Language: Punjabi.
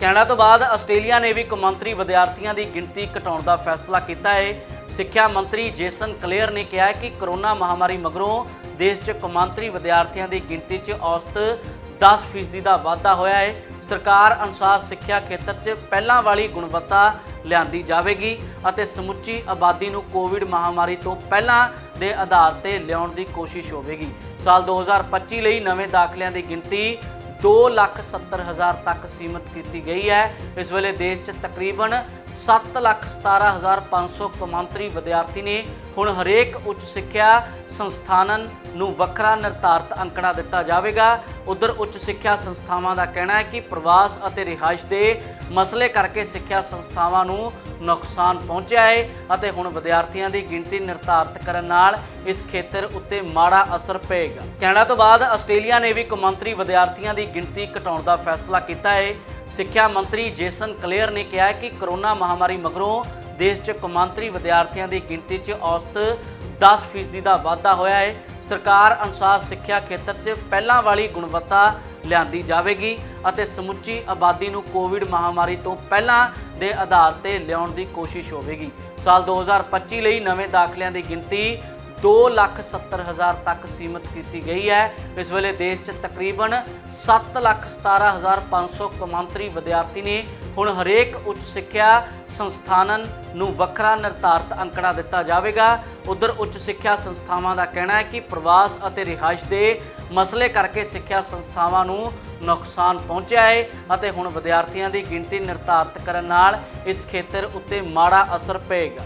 ਕੈਨੇਡਾ ਤੋਂ ਬਾਅਦ ਆਸਟ੍ਰੇਲੀਆ ਨੇ ਵੀ ਕੌਮਾਂਤਰੀ ਵਿਦਿਆਰਥੀਆਂ ਦੀ ਗਿਣਤੀ ਘਟਾਉਣ ਦਾ ਫੈਸਲਾ ਕੀਤਾ ਹੈ। ਸਿੱਖਿਆ ਮੰਤਰੀ ਜੇਸਨ ਕਲੇਅਰ ਨੇ ਕਿਹਾ ਕਿ ਕਰੋਨਾ ਮਹਾਮਾਰੀ ਮਗਰੋਂ ਦੇਸ਼ 'ਚ ਕੌਮਾਂਤਰੀ ਵਿਦਿਆਰਥੀਆਂ ਦੀ ਗਿਣਤੀ 'ਚ ਔਸਤ 10% ਦਾ ਵਾਧਾ ਹੋਇਆ ਹੈ। ਸਰਕਾਰ ਅਨੁਸਾਰ ਸਿੱਖਿਆ ਖੇਤਰ 'ਚ ਪਹਿਲਾਂ ਵਾਲੀ ਗੁਣਵੱਤਾ ਲਿਆਂਦੀ ਜਾਵੇਗੀ ਅਤੇ ਸਮੁੱਚੀ ਆਬਾਦੀ ਨੂੰ ਕੋਵਿਡ ਮਹਾਮਾਰੀ ਤੋਂ ਪਹਿਲਾਂ ਦੇ ਆਧਾਰ ਤੇ ਲਿਆਉਣ ਦੀ ਕੋਸ਼ਿਸ਼ ਹੋਵੇਗੀ। ਸਾਲ 2025 ਲਈ ਨਵੇਂ ਦਾਖਲਿਆਂ ਦੀ ਗਿਣਤੀ 2,70,000 ਤੱਕ ਸੀਮਤ ਕੀਤੀ ਗਈ ਹੈ। ਇਸ ਵੇਲੇ ਦੇਸ਼ 'ਚ ਤਕਰੀਬਨ 7,17,500 ਕੌਮਾਂਤਰੀ ਵਿਦਿਆਰਥੀ ਨੇ ਹੁਣ ਹਰੇਕ ਉੱਚ ਸਿੱਖਿਆ ਸੰਸਥਾਨਨ ਨੂੰ ਵੱਖਰਾ ਨਿਰਧਾਰਤ ਅੰਕੜਾ ਦਿੱਤਾ ਜਾਵੇਗਾ। ਉਧਰ ਉੱਚ ਸਿੱਖਿਆ ਸੰਸਥਾਵਾਂ ਦਾ ਕਹਿਣਾ ਹੈ ਕਿ ਪ੍ਰਵਾਸ ਅਤੇ ਰਿਹਾਇਸ਼ ਦੇ ਮਸਲੇ ਕਰਕੇ ਸਿੱਖਿਆ ਸੰਸਥਾਵਾਂ ਨੂੰ ਨੁਕਸਾਨ ਪਹੁੰਚਿਆ ਹੈ ਅਤੇ ਹੁਣ ਵਿਦਿਆਰਥੀਆਂ ਦੀ ਗਿਣਤੀ ਨਿਰਧਾਰਤ ਕਰਨ ਨਾਲ ਇਸ ਖੇਤਰ ਉੱਤੇ ਮਾੜਾ ਅਸਰ ਪਏਗਾ। ਕੈਨੇਡਾ ਤੋਂ ਬਾਅਦ ਆਸਟ੍ਰੇਲੀਆ ਨੇ ਵੀ ਕੌਮਾਂਤਰੀ ਵਿਦਿਆਰਥੀਆਂ ਦੀ ਗਿਣਤੀ ਘਟਾਉਣ ਦਾ ਫੈਸਲਾ ਕੀਤਾ ਹੈ। ਸਿੱਖਿਆ ਮੰਤਰੀ ਜੇਸਨ ਕਲੇਅਰ ਨੇ ਕਿਹਾ ਕਿ ਕਰੋਨਾ ਮਹਾਮਾਰੀ ਮਗਰੋਂ ਦੇਸ਼ 'ਚ ਕੌਮਾਂਤਰੀ ਵਿਦਿਆਰਥੀਆਂ ਦੀ ਗਿਣਤੀ 'ਚ ਔਸਤ 10% ਦਾ ਵਾਧਾ ਹੋਇਆ ਹੈ। ਸਰਕਾਰ ਅਨੁਸਾਰ ਸਿੱਖਿਆ ਖੇਤਰ 'ਚ ਪਹਿਲਾਂ ਵਾਲੀ ਗੁਣਵੱਤਾ ਲਿਆਂਦੀ ਜਾਵੇਗੀ ਅਤੇ ਸਮੁੱਚੀ ਆਬਾਦੀ ਨੂੰ ਕੋਵਿਡ ਮਹਾਮਾਰੀ ਤੋਂ ਪਹਿਲਾਂ ਦੇ ਆਧਾਰ ਤੇ ਲਿਆਉਣ ਦੀ ਕੋਸ਼ਿਸ਼ ਹੋਵੇਗੀ। ਸਾਲ 2025 ਲਈ ਨਵੇਂ ਦਾਖਲਿਆਂ ਦੀ ਗਿਣਤੀ 2,70,000 ਤੱਕ ਸੀਮਤ ਕੀਤੀ ਗਈ ਹੈ। ਇਸ ਵੇਲੇ ਦੇਸ਼ 'ਚ ਤਕਰੀਬਨ 7,17,500 ਕੌਮਾਂਤਰੀ ਵਿਦਿਆਰਥੀ ਨੇ ਹੁਣ ਹਰੇਕ ਉੱਚ ਸਿੱਖਿਆ ਸੰਸਥਾਨਨ ਨੂੰ ਵੱਖਰਾ ਨਿਰਧਾਰਤ ਅੰਕੜਾ ਦਿੱਤਾ ਜਾਵੇਗਾ। ਉਧਰ ਉੱਚ ਸਿੱਖਿਆ ਸੰਸਥਾਵਾਂ ਦਾ ਕਹਿਣਾ ਹੈ ਕਿ ਪ੍ਰਵਾਸ ਅਤੇ ਰਿਹਾਇਸ਼ ਦੇ ਮਸਲੇ ਕਰਕੇ ਸਿੱਖਿਆ ਸੰਸਥਾਵਾਂ ਨੂੰ ਨੁਕਸਾਨ ਪਹੁੰਚਿਆ ਹੈ ਅਤੇ ਹੁਣ ਵਿਦਿਆਰਥੀਆਂ ਦੀ ਗਿਣਤੀ ਨਿਰਧਾਰਤ ਕਰਨ ਨਾਲ ਇਸ ਖੇਤਰ ਉੱਤੇ ਮਾੜਾ ਅਸਰ ਪਏਗਾ।